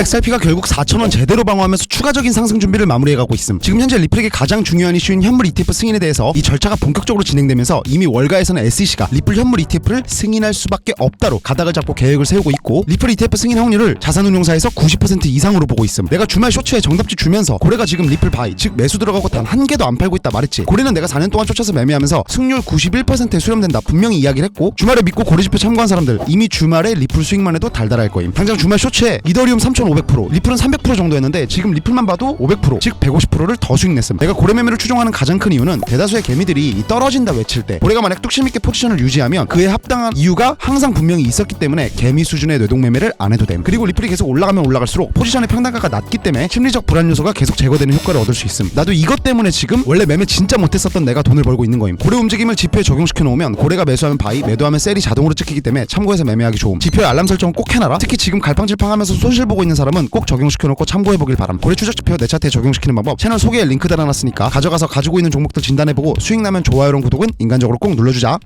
XRP가 결국 4,000원 제대로 방어하면서 추가적인 상승 준비를 마무리해가고 있음. 지금 현재 리플에게 가장 중요한 이슈인 현물 ETF 승인에 대해서 이 절차가 본격적으로 진행되면서 이미 월가에서는 SEC가 리플 현물 ETF를 승인할 수밖에 없다로 가닥을 잡고 계획을 세우고 있고 리플 ETF 승인 확률을 자산운용사에서 90% 이상으로 보고 있음. 내가 주말 쇼츠에 정답지 주면서 고래가 지금 리플 바이 즉 매수 들어가고 단 한 개도 안 팔고 있다 말했지. 고래는 내가 4년 동안 쫓아서 매매하면서 승률 91%에 수렴된다 분명히 이야기를 했고 주말에 믿고 고래지표 참고한 사람들 이미 주말에 리플 수익만 해도 달달할 거임. 당장 주말 쇼츠에 이더리움 3,500% 리플은 300% 정도였는데 지금 리플만 봐도 500%즉 150%를 더 수익 냈음. 내가 고래 매매를 추종하는 가장 큰 이유는 대다수의 개미들이 이 떨어진다 외칠 때 고래가 만약 뚝심 있게 포지션을 유지하면 그에 합당한 이유가 항상 분명히 있었기 때문에 개미 수준의 뇌동 매매를 안 해도 됨. 그리고 리플이 계속 올라가면 올라갈수록 포지션의 평단가가 낮기 때문에 심리적 불안 요소가 계속 제거되는 효과를 얻을 수 있음. 나도 이것 때문에 지금 원래 매매 진짜 못했었던 내가 돈을 벌고 있는 거임. 고래 움직임을 지표에 적용시켜 놓으면 고래가 매수하면 바이, 매도하면 셀이 자동으로 찍히기 때문에 참고해서 매매하기 좋음. 지표에 알람 설정 꼭 해놔라. 특히 지금 갈팡질팡하면서 손실 보고 있는 사람은 꼭 적용시켜 놓고 참고해 보길 바람. 고래 추적 지표 내 차트에 적용시키는 방법 채널 소개에 링크 달아놨으니까 가져가서 가지고 있는 종목들 진단해보고 수익 나면 좋아요랑 구독은 인간적으로 꼭 눌러주자.